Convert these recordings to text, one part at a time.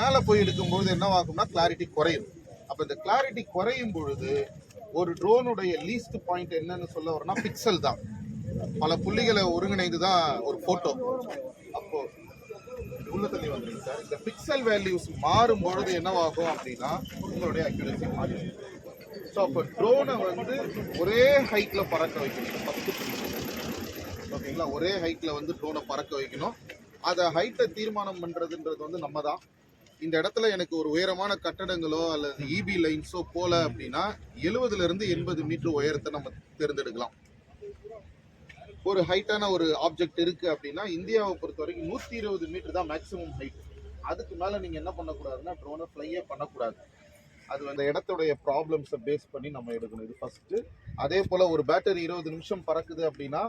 மேலே போய் எடுக்கும்போது என்னவாகும்னா கிளாரிட்டி குறையும். அப்போ இந்த கிளாரிட்டி குறையும் பொழுது ஒரு ட்ரோனுடைய லீஸ்ட் பாயிண்ட் என்னன்னு சொல்ல வரனா பிக்சல் தான். பல புள்ளிகளை ஒருங்கிணைந்து தான் ஒரு ஃபோட்டோ அப்போ உள்ள தள்ளி வந்துருங்க சார். இந்த பிக்சல் வேல்யூஸ் மாறும் பொழுது என்னவாகும் அப்படின்னா உங்களுடைய அக்யூரசி மாறும். ஸோ அப்போ ட்ரோனை வந்து ஒரே ஹைட்டில் பறக்க வைக்கணும். ஃபஸ்ட்டு ஓகேங்களா ஒரே ஹைட்டில் வந்து ட்ரோனை பறக்க வைக்கணும். அதை ஹைட்டை தீர்மானம் பண்ணுறதுன்றது வந்து நம்ம தான் இந்த இடத்துல எனக்கு ஒரு உயரமான கட்டடங்களோ அல்லது இபி லைன்ஸோ போல அப்படின்னா எழுபதுல இருந்து எண்பது மீட்டர் உயரத்தை நம்ம தேர்ந்தெடுக்கலாம். ஒரு ஹைட்டான ஒரு ஆப்ஜெக்ட் இருக்கு அப்படின்னா இந்தியாவை பொறுத்த வரைக்கும் நூற்றி இருபது மீட்டர் தான் மேக்ஸிமம் ஹைட் அதுக்கு மேலே நீங்கள் என்ன பண்ணக்கூடாதுன்னா ட்ரோனை ஃப்ளையே பண்ணக்கூடாது. அது அந்த இடத்துடைய ப்ராப்ளம்ஸை பேஸ் பண்ணி நம்ம எடுக்கணும். இது ஃபஸ்ட்டு அதே போல் ஒரு பேட்டரி இருபது நிமிஷம் பறக்குது அப்படின்னா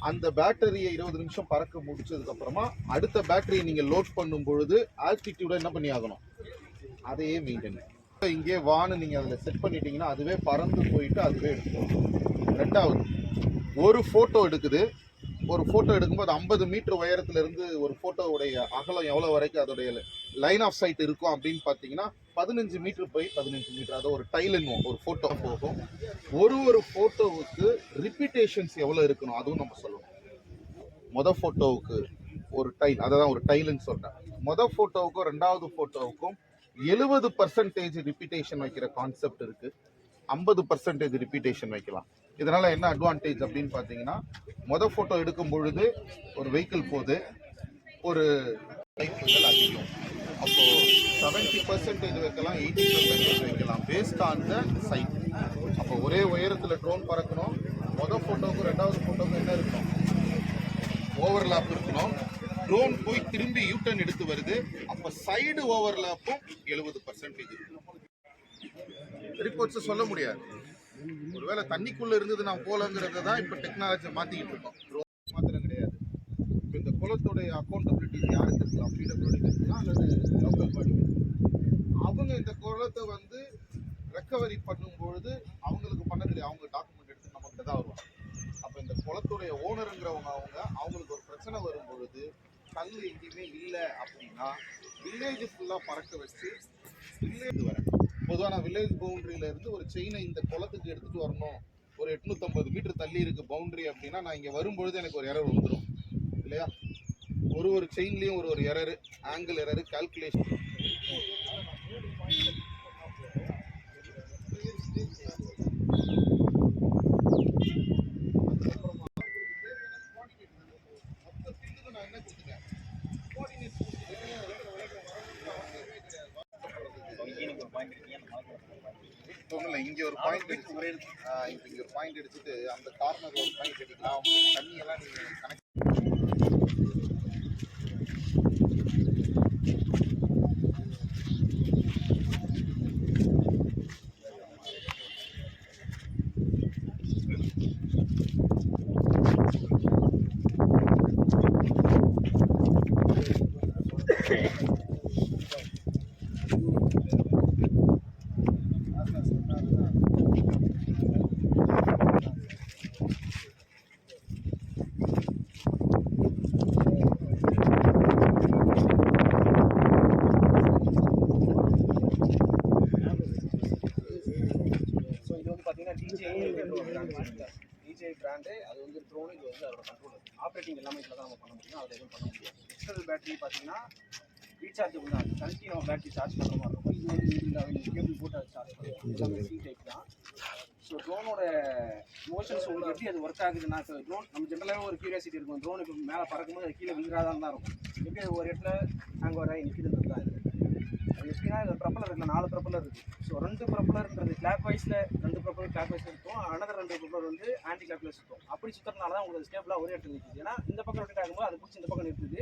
அந்த பேட்டரியை இருபது நிமிஷம் பறக்க முடிச்சதுக்கு அப்புறமா அடுத்த பேட்டரியை நீங்கள் லோட் பண்ணும் பொழுது ஆல்டிடியூட என்ன பண்ணி ஆகணும்? அதையே மெயின்டைன் இங்கே வானு நீங்கள் அதில் செட் பண்ணிட்டீங்கன்னா அதுவே பறந்து போயிட்டு அதுவே எடுக்கும் ரெண்டாவது ஒரு ஃபோட்டோ எடுக்குது. ஒரு ஃபோட்டோ எடுக்கும்போது ஐம்பது மீட்டர் உயரத்துல இருந்து ஒரு ஃபோட்டோவுடைய அகலம் எவ்வளோ வரைக்கும் அதோடைய லைன் ஆஃப் சைட் இருக்கும் அப்படின்னு பார்த்தீங்கன்னா பதினஞ்சு மீட்டர் போய் பதினஞ்சு மீட்டர் அதை ஒரு டைலுன்னு ஒரு ஃபோட்டோ போகும். ஒரு ஒரு ஃபோட்டோவுக்கு ரிப்பீட்டேஷன்ஸ் எவ்வளோ இருக்கணும்? அதுவும் நம்ம சொல்லணும். மொதல் ஃபோட்டோவுக்கு ஒரு டைல் அதை தான் ஒரு டைலுன்னு சொல்கிறேன் மொதல் ஃபோட்டோவுக்கும் ரெண்டாவது ஃபோட்டோவுக்கும் எழுபது பர்சன்டேஜ் ரிப்பீட்டேஷன் வைக்கிற கான்செப்ட் இருக்குது ஐம்பது பர்சன்டேஜ் ரிப்பீட்டேஷன் வைக்கலாம். இதனால் என்ன அட்வான்டேஜ் அப்படின்னு பார்த்தீங்கன்னா மொதல் ஃபோட்டோ எடுக்கும் பொழுது ஒரு வெஹிக்கிள் போகுது ஒரு அதிகம். அப்போ செவன்ட்டி பர்சன்டேஜ் வைக்கலாம் எயிட்டி பர்சன்டேஜ் வைக்கலாம் பேஸ்ட் ஆன் த சைட் அப்போ ஒரே உயரத்தில் ட்ரோன் பறக்கணும். மொதல் ஃபோட்டோவுக்கும் ரெண்டாவது ஃபோட்டோவுக்கும் என்ன இருக்கும் ஓவர்லாப் இருக்கணும். ட்ரோன் போய் திரும்பி யூட்டர்ன் எடுத்து வருது. அப்போ சைடு ஓவர்லாப்பும் எழுபது பர்சன்டேஜ் ரிப்போர்ட்ஸை சொல்ல முடியாது. ஒருவேளை தண்ணிக்குள்ளே இருந்தது நான் போலங்கிறத தான் இப்போ டெக்னாலஜி மாற்றிக்கிட்டு இருக்கோம். ட்ரோன் மாத்திரங்க இப்போ இந்த குளத்துடைய அக்கௌண்டபிலிட்டி யாருக்கு இருக்கலாம் பிடபிள்யூடி அல்லது லோக்கல் பாடி அவங்க இந்த குளத்தை வந்து ரெக்கவரி பண்ணும்பொழுது அவங்களுக்கு பண்ண தெரியும் அவங்க டாக்குமெண்ட் எடுத்து நமக்கு தான் வருவாங்க. அப்போ இந்த குளத்துடைய ஓனருங்கிறவங்க அவங்க அவங்களுக்கு ஒரு பிரச்சனை வரும் பொழுது கல் எங்கேயுமே இல்லை அப்படின்னா வில்லேஜ் ஃபுல்லாக பறக்க வச்சு வில்லேஜ் வரேன் பொதுவாக நான் வில்லேஜ் பவுண்ட்ரியிலேருந்து ஒரு செயினை இந்த குளத்துக்கு எடுத்துகிட்டு வரணும். ஒரு எட்நூற்றம்பது மீட்டர் தள்ளி இருக்குது பவுண்டரி அப்படின்னா நான் இங்கே வரும்பொழுது எனக்கு ஒரு எரர் வந்துடும் இல்லையா? ஒரு ஒரு செயின்லேயும் ஒரு ஒரு எரரு ஆங்கிள் எரரு கால்குலேஷன் இங்கே ஒரு பாயிண்ட் எடுத்து இப்போ இங்கே ஒரு பாயிண்ட் எடுத்துட்டு அந்த கார்னரில் ஒரு பாயிண்ட் அடிக்கலாம். தண்ணியெல்லாம் நீங்கள் கனெக்ட் ஸோ இது வந்து பார்த்தீங்கன்னா டிஜே டிஜே பிராண்டு அது வந்து ட்ரோன் அதோட கண்ட்ரோல் ஆப்ரேட்டிங் எல்லாமே இதில் தான் நம்ம பண்ண முடியும். அதில் எதுவும் பண்ண முடியாது. எக்ஸ்டர்னல் பேட்டரி பார்த்தீங்கன்னா ரீசார்ஜபிள் தான் கழட்டி நம்ம பேட்டரி சார்ஜ் பண்ணுற மாதிரி இருக்கும். இது வந்து இதில் கேபிள் போட்டு அதை சார்ஜ் பண்ணுவோம் சி டைப் தான். ஸோ ட்ரோனோட மோஷன்ஸ் உங்களுக்கு எப்படி அது ஒர்க் ஆகுதுன்னா இப்போ ட்ரோன் நம்ம ஜென்ரலாகவே ஒரு கியூரியாசிட்டி இருக்கும். ட்ரோன் இப்போ மேலே பறக்கும்போது அது கீழே விழுகிறாதான் தான் இருக்கும். எப்படி அது ஒரு இடத்துல அங்கே வர நிற்கிதுன்றது தான் எப்படின்னா இதில் ப்ரப்பலர் இருக்குல்ல நாலு ப்ரப்பலர் இருக்குது ஸோ ரெண்டு ப்ரப்பலர்ன்றது கிளாக் வைஸில் ரெண்டு ப்ரப்பலர் கிளாக் வைஸ் இருக்கும். அனதர் ரெண்டு ப்ரப்பலர் வந்து ஆன்டி கிளாக் வைஸ் இருக்கும். அப்படி சுற்றுறதுனால தான் உங்களுக்கு ஸ்டேபிளாக ஒரே இடத்துல நிற்குது ஏன்னா இந்த பக்கம் ரொட்டேட் ஆகும்போது அது பிடிச்சி இந்த பக்கம் நிற்குது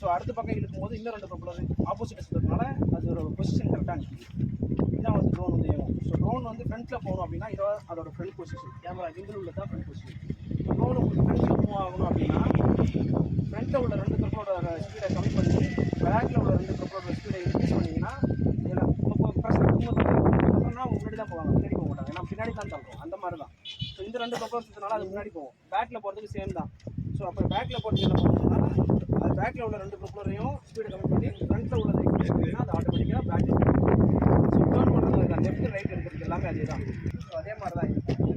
ஸோ அடுத்த பக்கம் இழுக்கும்போது இன்னும் ரெண்டு ப்ரப்பலர் ஆப்போசிட் சுற்றுறதுனால அது ஒரு பொசிஷன் கரெக்டாக நிற்குது இதுதான் வந்து ட்ரோன் வந்து ஏறும் ஸோ ட்ரோன் வந்து ஃப்ரண்ட்டில் போகணும் அப்படின்னா இதோ அதோட ஃப்ரண்ட் பொசிஷன் கேமரா விங்கிள் உள்ள தான் ஃப்ரண்ட் பொசிஷன் இப்போ உங்களுக்கு ஃப்ரண்ட்டில் மூவ் ஆகணும் அப்படின்னா ஃப்ரண்ட்டில் உள்ள ரெண்டு ப்ரப்பலோட ஸ்பீடை கம்மி பண்ணி பேக்கில் உள்ள ரெண்டு ப்ரப்பலோட ஸ்பீடை இன்க்ரீஸ் பண்ணிங்கன்னா ஏன்னா இப்போ ப்ரெஷர் முன்னாடி தான் போவாங்க பின்னாடி போக மாட்டாங்க. ஏன்னா பின்னாடி தான் தள்ளுவோம் அந்த மாதிரி தான் ஸோ இந்த ரெண்டு ப்ரப்பலர் சுற்றினால அது முன்னாடி போவோம் பேக்கில் போகிறதுக்கு சேம் தான். ஸோ அப்போ பேக்கில் போகிறது என்ன பண்ணுவோம்னா அது பேக்கில் உள்ள ரெண்டு ப்ரப்பலரையும் ஸ்பீடை கம்மி பண்ணி ஃப்ரண்ட்டில் உள்ளதை ப்ரெஸ் பண்ணிங்கன்னா அது ஆட்டோமேட்டிக்காக பேக்கில் ஸோ டேர்ன் பண்ணுறது லெஃப்ட் ரைட் இருக்கிறது எல்லாமே அதே தான் ஸோ அதே மாதிரி தான் இருக்கும்.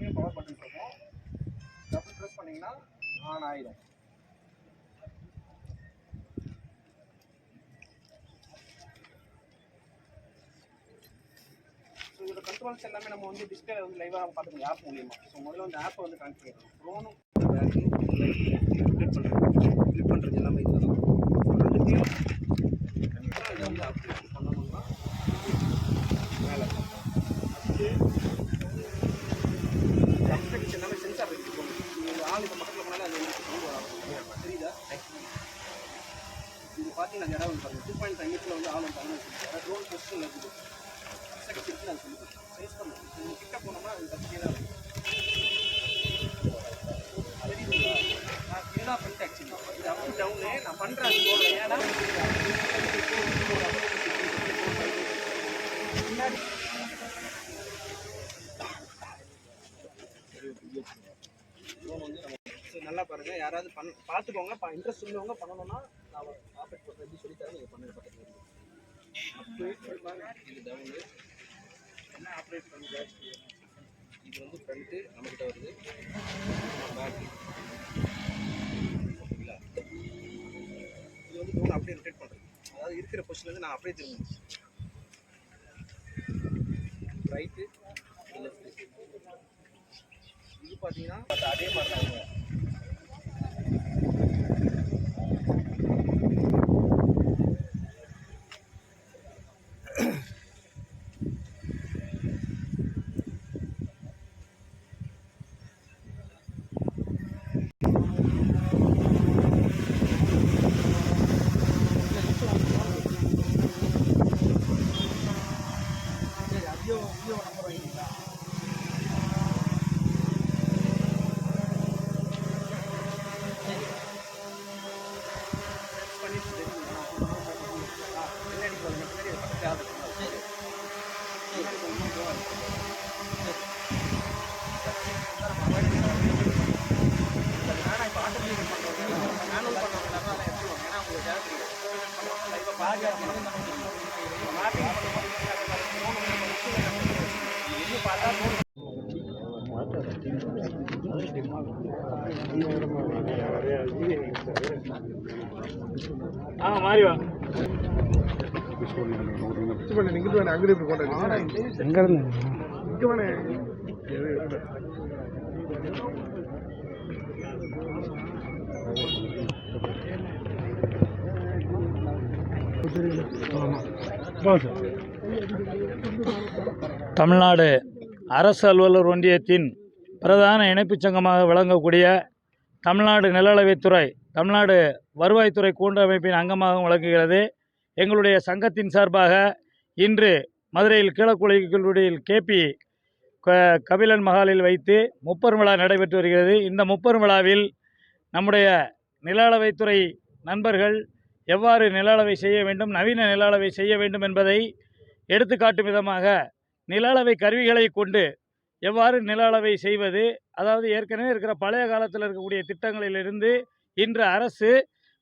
ஆன் ஆயிடும் ஸோ இதோட கண்ட்ரோல்ஸ் எல்லாமே நம்ம வந்து டிஸ்பிளே வந்து லைவாக பார்த்துக்கலாம் ஆப் மூலியமாக ஸோ முதல்ல வந்து ஆப்பை வந்து கனெக்ட் பண்ணிடணும் ட்ரோனும் பண்ணுறது பண்ணுறது எல்லாமே இதுதான் தான் ரெண்டுத்தையும் இதை வந்து அப்டேட் பண்ணணும்னா மேலே அப்டேட் எல்லாமே சென்சார் வச்சுக்கோங்க நீங்கள் ஆள் இப்போ பக்கத்தில் போனாலும் அது வந்து சவுண்ட் வராது தெரியுதா இது பார்த்தீங்கன்னா அந்த இடம் வந்து பாருங்கள் வந்து ஆளும் வந்து ட்ரோன் இருக்குது. செகண்ட் இருக்கு அது சொல்லுது சைஸ் பண்ணும் நீங்கள் கிட்ட போனோம்னா அது பற்றியே தான் இருக்கும். நான் ஃபுல்லாக பண்ணிட்டு ஆக்சுவலி இது அப் டவுனு நான் பண்ணுறேன் அது போகல ஏன்னா முன்னாடி நல்லா பாருங்க. யாராவது பண் பார்த்துக்கோங்க. இன்ட்ரெஸ்ட் உள்ளவங்க பண்ணணும்னா இது டவுனு என்ன ஆப்ரேட் பண்ணுங்க இது வந்து ஃப்ரண்ட்டு நம்மக்கிட்ட வருது பேக்கு ஓகேங்களா இது வந்து டவுன் அப்படியே ரொட்டேட் பண்ணுறது அதாவது இருக்கிற பொசிஷன்லேருந்து நான் அப்படியே திரும்பணும் ரைட்டு லெஃப்ட்டு இது பார்த்தீங்கன்னா அதே மாதிரி தான் வரும். சரி அதியோ அதியோ நம்பர் வாங்கிங்களா பண்ணிட்டு தெரியுங்களா? ஆ, பின்னாடி போங்க, பின்னாடி பக்கத்துல யாரும் இருக்காங்களா? பின்னாடி போங்க, இன்னும் போகாது. அது வேணாம், இப்ப automatic பண்றவங்க, manual பண்றவங்க எல்லாரும் அதெல்லாம் எடுத்துருவாங்க. ஏன்னா அவங்களுக்கு தேவை தெரியும். இப்ப பாதி ஆள் பண்ணணும். இப்ப mapping பண்ணும்போது அதே மாதிரி phone வந்து நம்ம issue ல நம்ம எங்க பார்த்தா phone ஆ மாறி வா. தமிழ்நாடு அரசு அலுவலர் ஒன்றியத்தின் பிரதான இணைப்புச் சங்கமாக விளங்கக்கூடிய தமிழ்நாடு நிலளவைத்துறை தமிழ்நாடு வருவாய்த்துறை கூட்டமைப்பின் அங்கமாகவும் விளங்குகிறது. எங்களுடைய சங்கத்தின் சார்பாக இன்று மதுரையில் கீழக்குழிக்குடியில் கேபி க- கபிலன் மகாலில் வைத்து முப்பெரும் விழா நடைபெற்று வருகிறது. இந்த முப்பெரும் விழாவில் நம்முடைய நில அளவைத்துறை நண்பர்கள் எவ்வாறு நில அளவை செய்ய வேண்டும் நவீன நில அளவை செய்ய வேண்டும் என்பதை எடுத்துக்காட்டும் விதமாக நில அளவை கருவிகளை கொண்டு எவ்வாறு நில அளவை செய்வது? அதாவது ஏற்கனவே இருக்கிற பழைய காலத்தில் இருக்கக்கூடிய திட்டங்களிலிருந்து இன்று அரசு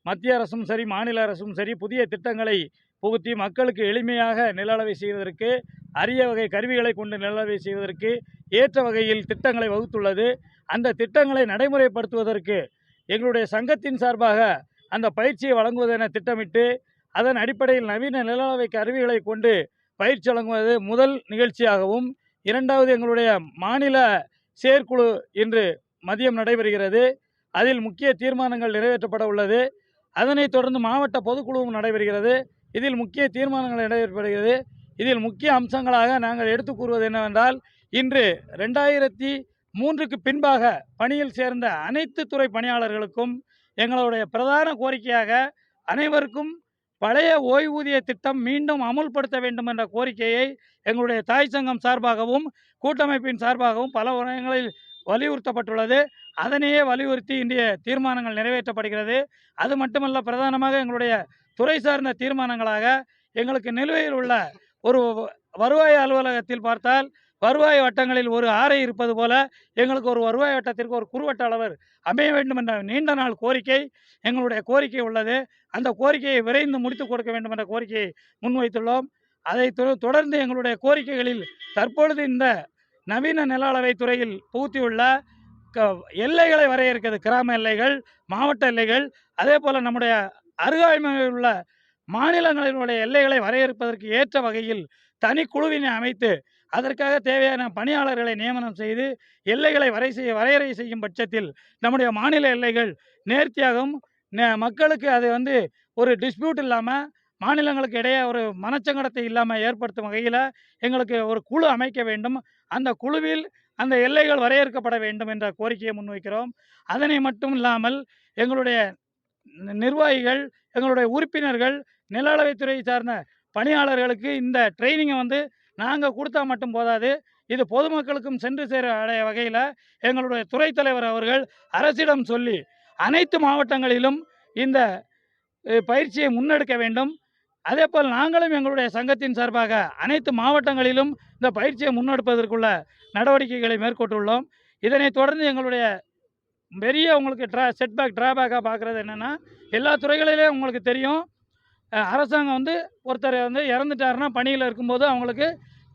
மத்திய அரசும் சரி மாநில அரசும் சரி புதிய திட்டங்களை புகுத்தி மக்களுக்கு எளிமையாக நில அளவை செய்வதற்கு அரிய வகை கருவிகளை கொண்டு நில அளவை செய்வதற்கு ஏற்ற வகையில் திட்டங்களை வகுத்துள்ளது. அந்த திட்டங்களை நடைமுறைப்படுத்துவதற்கு எங்களுடைய சங்கத்தின் சார்பாக அந்த பயிற்சியை வழங்குவதென திட்டமிட்டு அதன் அடிப்படையில் நவீன நில அளவை கருவிகளை கொண்டு பயிற்சி வழங்குவது முதல் நிகழ்ச்சியாகவும் இரண்டாவது எங்களுடைய மாநில செயற்குழு இன்று மதியம் நடைபெறுகிறது. அதில் முக்கிய தீர்மானங்கள் நிறைவேற்றப்பட உள்ளது. அதனைத் தொடர்ந்து மாவட்ட பொதுக்குழுவும் நடைபெறுகிறது. இதில் முக்கிய தீர்மானங்கள் நடைபெறுகிறது. இதில் முக்கிய அம்சங்களாக நாங்கள் எடுத்து கூறுவது என்னவென்றால் இன்று ரெண்டாயிரத்தி மூன்றுக்கு பின்பாக பணியில் சேர்ந்த அனைத்து துறை பணியாளர்களுக்கும் எங்களுடைய பிரதான கோரிக்கையாக அனைவருக்கும் பழைய ஓய்வூதிய திட்டம் மீண்டும் அமுல்படுத்த வேண்டும் என்ற கோரிக்கையை எங்களுடைய தாய் சங்கம் சார்பாகவும் கூட்டமைப்பின் சார்பாகவும் பல இடங்களில் வலியுறுத்தப்பட்டுள்ளது. அதனையே வலியுறுத்தி இன்றைய தீர்மானங்கள் நிறைவேற்றப்படுகிறது. அது மட்டுமல்ல பிரதானமாக எங்களுடைய துறை சார்ந்த தீர்மானங்களாக எங்களுக்கு நிலுவையில் உள்ள ஒரு வருவாய் அலுவலகத்தில் பார்த்தால் வருவாய் வட்டங்களில் ஒரு ஆறை இருப்பது போல எங்களுக்கு ஒரு வருவாய் வட்டத்திற்கு ஒரு குறுவட்ட அளவர் அமைய வேண்டும் என்ற நீண்ட நாள் கோரிக்கை எங்களுடைய கோரிக்கை உள்ளது. அந்த கோரிக்கையை விரைந்து முடித்து கொடுக்க வேண்டும் என்ற கோரிக்கையை முன்வைத்துள்ளோம். அதை தொடர்ந்து எங்களுடைய கோரிக்கைகளில் தற்பொழுது இந்த நவீன நில அளவை துறையில் புகுத்தியுள்ள க எல்லைகளை வரையறுக்கிறது. கிராம எல்லைகள் மாவட்ட எல்லைகள் அதே போல் நம்முடைய அருகாமையில் உள்ள மாநிலங்களினுடைய எல்லைகளை வரையறுப்பதற்கு ஏற்ற வகையில் தனி குழுவினை அமைத்து அதற்காக தேவையான பணியாளர்களை நியமனம் செய்து எல்லைகளை வரை செய்ய வரையறை செய்யும் பட்சத்தில் நம்முடைய மாநில எல்லைகள் நேர்த்தியாகவும் ந- மக்களுக்கு அது வந்து ஒரு டிஸ்பியூட் இல்லாமல் மாநிலங்களுக்கு இடையே ஒரு மனச்சங்கடத்தை இல்லாமல் ஏற்படுத்தும் வகையில் எங்களுக்கு ஒரு குழு அமைக்க வேண்டும். அந்த குழுவில் அந்த எல்லைகள் வரையறுக்கப்பட வேண்டும் என்ற கோரிக்கையை முன்வைக்கிறோம். அதனை மட்டும் இல்லாமல் எங்களுடைய நிர்வாகிகள் எங்களுடைய உறுப்பினர்கள் நில அளவைத்துறை சார்ந்த பணியாளர்களுக்கு இந்த ட்ரைனிங்கை வந்து நாங்கள் கொடுத்தா மட்டும் போதாது. இது பொதுமக்களுக்கும் சென்று சேர அடைய வகையில் எங்களுடைய துறை தலைவர் அவர்கள் அரசிடம் சொல்லி அனைத்து மாவட்டங்களிலும் இந்த பயிற்சியை முன்னெடுக்க வேண்டும். அதேபோல் நாங்களும் எங்களுடைய சங்கத்தின் சார்பாக அனைத்து மாவட்டங்களிலும் இந்த பயிற்சியை முன்னெடுப்பதற்குள்ள நடவடிக்கைகளை மேற்கொண்டுள்ளோம். இதனைத் தொடர்ந்து எங்களுடைய பெரிய உங்களுக்கு ட்ரா செட்பேக் ட்ராபேக்காக பார்க்குறது என்னென்னா எல்லா துறைகளிலேயும் உங்களுக்கு தெரியும். அரசாங்கம் வந்து ஒருத்தர் வந்து இறந்துட்டாருன்னா பணியில் இருக்கும்போது அவங்களுக்கு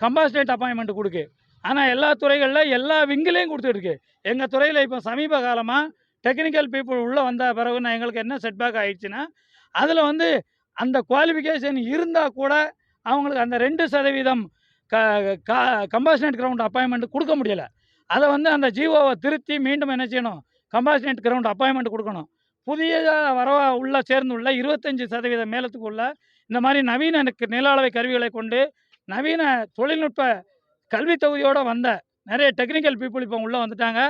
கம்பாஸ்டேட் அப்பாயின்மெண்ட் கொடுக்கு. ஆனால் எல்லா துறைகளில் எல்லா விங்கிலையும் கொடுத்துட்ருக்கு. எங்கள் துறையில் இப்போ சமீப காலமாக டெக்னிக்கல் பீப்புள் உள்ளே வந்த பிறகு நான் எங்களுக்கு என்ன செட்பேக் ஆகிடுச்சுன்னா அதில் வந்து அந்த குவாலிஃபிகேஷன் இருந்தால் கூட அவங்களுக்கு அந்த ரெண்டு சதவீதம் க க கம்பாஸ்டேட் கிரவுண்ட் அப்பாயின்மெண்ட் கொடுக்க முடியலை. அதை வந்து அந்த ஜிஓவை திருத்தி மீண்டும் என்ன செய்யணும்? கம்பாஸ்டேட் கிரவுண்ட் அப்பாயின்மெண்ட் கொடுக்கணும். புதியதாக வர உள்ள சேர்ந்துள்ள இருபத்தஞ்சி சதவீத மேலத்துக்குள்ள இந்த மாதிரி நவீன நில அளவை கருவிகளை கொண்டு நவீன தொழில்நுட்ப கல்வி தொகுதியோடு வந்த நிறைய டெக்னிக்கல் பீப்புள் இப்போ உள்ளே வந்துட்டாங்க.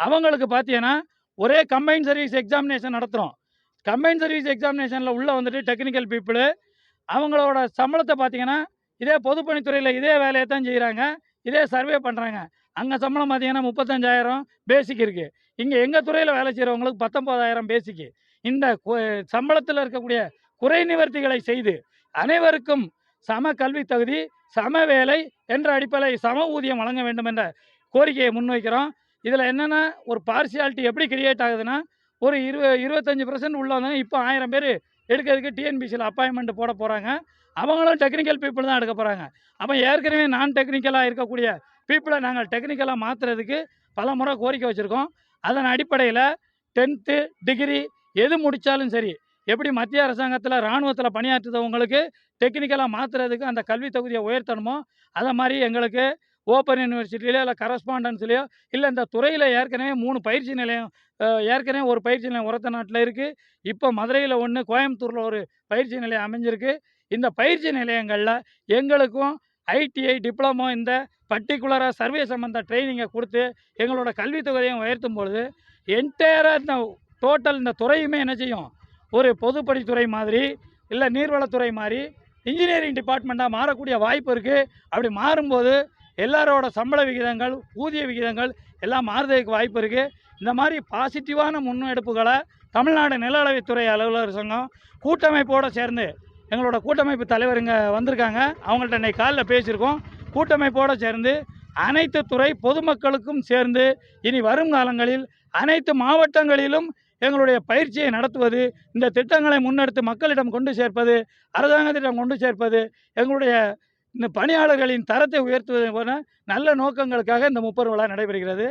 அவங்களுக்கு பார்த்தீங்கன்னா ஒரே கம்பைன் சர்வீஸ் எக்ஸாமினேஷன் நடத்துகிறோம் கம்பைன் சர்வீஸ் எக்ஸாமினேஷனில் உள்ளே வந்துட்டு டெக்னிக்கல் பீப்புளு அவங்களோட சம்பளத்தை பார்த்தீங்கன்னா இதே பொதுப்பணித்துறையில் இதே வேலையை தான் செய்கிறாங்க இதே சர்வே பண்ணுறாங்க அங்கே சம்பளம் பார்த்தீங்கன்னா முப்பத்தஞ்சாயிரம் பேசிக் இருக்குது இங்கே எங்கள் துறையில் வேலை செய்கிறவங்களுக்கு பத்தொம்போதாயிரம் பேசிக்கு இந்த சம்பளத்தில் இருக்கக்கூடிய குறை நிவர்த்திகளை செய்து அனைவருக்கும் சம கல்வி தகுதி சம வேலை என்ற அடிப்படையில் சம ஊதியம் வழங்க வேண்டும் என்ற கோரிக்கையை முன்வைக்கிறோம். இதில் என்னென்னா ஒரு பார்சியாலிட்டி எப்படி கிரியேட் ஆகுதுன்னா ஒரு இருவ இருபத்தஞ்சி பர்சன்ட் உள்ள வந்தாங்க இப்போ ஆயிரம் பேர் எடுக்கிறதுக்கு டிஎன்பிசியில் அப்பாயின்மெண்ட் போட போகிறாங்க அவங்களும் டெக்னிக்கல் பீப்புள் தான் எடுக்க போகிறாங்க அப்போ ஏற்கனவே நான் டெக்னிக்கலாக இருக்கக்கூடிய பீப்புளை நாங்கள் டெக்னிக்கலாக மாற்றுறதுக்கு பல முறை கோரிக்கை வச்சுருக்கோம். அதன் அடிப்படையில் டென்த்து டிகிரி எது முடித்தாலும் சரி எப்படி மத்திய அரசாங்கத்தில் இராணுவத்தில் பணியாற்றுறவங்களுக்கு டெக்னிக்கலாக மாற்றுறதுக்கு அந்த கல்வி தொகுதியை உயர்த்தணுமோ அதை மாதிரி எங்களுக்கு ஓப்பன் யூனிவர்சிட்டிலையோ இல்லை கரஸ்பாண்டன்ஸ்லையோ இல்லை இந்த துறையில் ஏற்கனவே மூணு பயிற்சி நிலையம் ஏற்கனவே ஒரு பயிற்சி நிலையம் உரத்த நாட்டில் இருக்குது இப்போ மதுரையில் ஒன்று கோயம்புத்தூரில் ஒரு பயிற்சி நிலையம் அமைஞ்சிருக்கு. இந்த பயிற்சி நிலையங்களில் எங்களுக்கும் ஐடிஐ டிப்ளமோ இந்த பர்டிகுலராக சர்வே சம்மந்த ட்ரைனிங்கை கொடுத்து எங்களோட கல்வித்தொகையும் உயர்த்தும் பொழுது என்டையராக இந்த டோட்டல் இந்த துறையுமே என்ன செய்யும்? ஒரு பொதுப்பணித்துறை மாதிரி இல்லை நீர்வளத்துறை மாதிரி இன்ஜினியரிங் டிபார்ட்மெண்ட்டாக மாறக்கூடிய வாய்ப்பு இருக்குது அப்படி மாறும்போது எல்லாரோட சம்பள விகிதங்கள் ஊதிய விகிதங்கள் எல்லாம் மாறுறதுக்கு வாய்ப்பு இருக்குது இந்த மாதிரி பாசிட்டிவான முன்னெடுப்புகளை தமிழ்நாடு நில அளவித்துறை அலுவலர் சங்கம் கூட்டமைப்போடு சேர்ந்து எங்களோட கூட்டமைப்பு தலைவர் இங்கே வந்திருக்காங்க. அவங்கள்ட்ட இன்னைக்கு காலைல பேசியிருக்கோம். கூட்டமைப்போடு சேர்ந்து அனைத்து துறை பொதுமக்களுக்கும் சேர்ந்து இனி வரும் காலங்களில் அனைத்து மாவட்டங்களிலும் எங்களுடைய பயிற்சியை நடத்துவது இந்த திட்டங்களை முன்னெடுத்து மக்களிடம் கொண்டு சேர்ப்பது அரசாங்கத்திடம் கொண்டு சேர்ப்பது எங்களுடைய இந்த பணியாளர்களின் தரத்தை உயர்த்துவது போல நல்ல நோக்கங்களுக்காக இந்த முப்பர் விழா நடைபெறுகிறது.